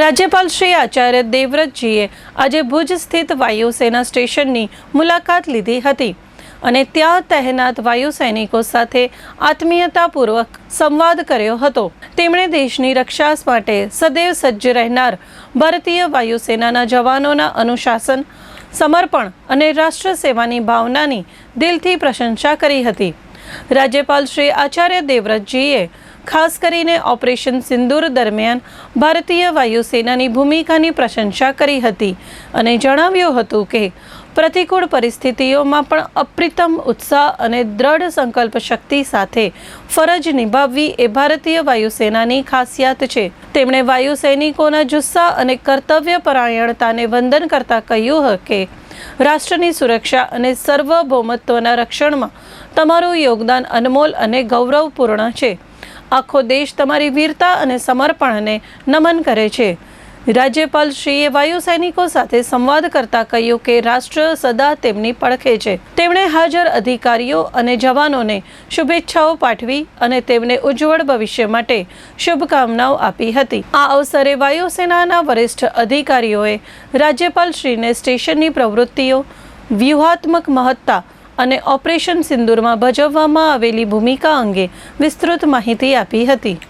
રાજ્યપાલ શ્રી આચાર્ય દેવવ્રતજીએ આજે ભુજ સ્થિત વાયુસેના સ્ટેશનની મુલાકાત લીધી હતી અને ત્યાં તહેનાત વાયુ સૈનિકો સાથે આત્મીયતાપૂર્વક સંવાદ કર્યો હતો. તેમણે દેશની રક્ષા માટે સદૈવ સજ્જ રહેનાર ભારતીય વાયુસેનાના જવાનોના અનુશાસન, સમર્પણ અને રાષ્ટ્ર સેવાની ભાવનાની દિલથી પ્રશંસા કરી હતી. રાજ્યપાલ શ્રી આચાર્ય દેવવ્રતજીએ ખાસ કરીને ઓપરેશન સિંદૂર દરમિયાન ભારતીય વાયુસેનાની ભૂમિકાની પ્રશંસા કરી હતી અને જણાવ્યું હતું કે પ્રતિકૂળ પરિસ્થિતિઓમાં પણ અપ્રિતમ ઉત્સાહ અને દ્રઢ સંકલ્પ શક્તિ સાથે ફરજ નિભાવવી એ ભારતીય વાયુસેનાની ખાસિયત છે. તેમણે વાયુ સૈનિકોના જુસ્સા અને કર્તવ્ય પરાયણતાને વંદન કરતા કહ્યું કે રાષ્ટ્રની સુરક્ષા અને સર્વભૌમત્વના રક્ષણમાં તમારું યોગદાન અનમોલ અને ગૌરવપૂર્ણ છે. આખો દેશ તમારી વીરતા અને સમર્પણને નમન કરે છે. રાજ્યપાલ શ્રીએ વાયુ સૈનિકો સાથે સંવાદ કરતા કહ્યું કે રાષ્ટ્ર સદા તેમની પડખે છે. તેમણે હાજર અધિકારીઓ અને જવાનોને શુભેચ્છાઓ પાઠવી અને તેમને ઉજ્જવળ ભવિષ્ય માટે શુભકામનાઓ આપી હતી. આ અવસરે વાયુસેનાના વરિષ્ઠ અધિકારીઓએ રાજ્યપાલ શ્રીને સ્ટેશનની પ્રવૃત્તિઓ, વ્યૂહાત્મક મહત્તા અને ઓપરેશન સિંદૂરમાં ભજવવામાં આવેલી ભૂમિકા અંગે વિસ્તૃત માહિતી આપી હતી.